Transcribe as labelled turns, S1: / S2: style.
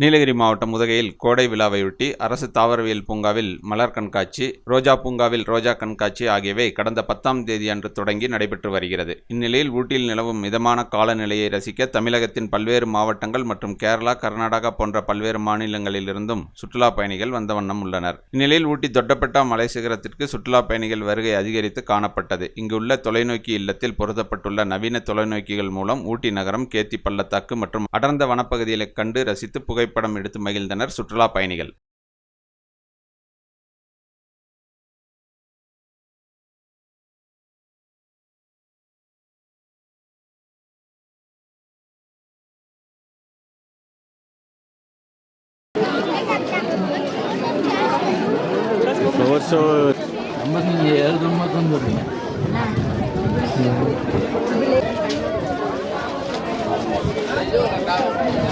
S1: நீலகிரி மாவட்டம் உதகையில் கோடை விழாவையொட்டி அரசு தாவரவியல் பூங்காவில் மலர் கண்காட்சி ரோஜா பூங்காவில் ரோஜா கண்காட்சி ஆகியவை கடந்த பத்தாம் தேதி அன்று தொடங்கி நடைபெற்று வருகிறது. இந்நிலையில் ஊட்டியில் நிலவும் மிதமான காலநிலையை ரசிக்க தமிழகத்தின் பல்வேறு மாவட்டங்கள் மற்றும் கேரளா கர்நாடகா போன்ற பல்வேறு மாநிலங்களிலிருந்தும் சுற்றுலா பயணிகள் வந்த வண்ணம் உள்ளனர். இந்நிலையில் ஊட்டி தொட்டப்பட்டா மலை சிகரத்திற்கு சுற்றுலா பயணிகள் வருகை அதிகரித்து காணப்பட்டது. இங்குள்ள தொலைநோக்கி இல்லத்தில் பொருத்தப்பட்டுள்ள நவீன தொலைநோக்கிகள் மூலம் ஊட்டி நகரம் கேத்தி பள்ளத்தாக்கு மற்றும் அடர்ந்த வனப்பகுதிகளை கண்டு ரசித்து புகைப்படம் எடுத்து மகிழ்ந்தனர் சுற்றுலா பயணிகள்
S2: Thank you.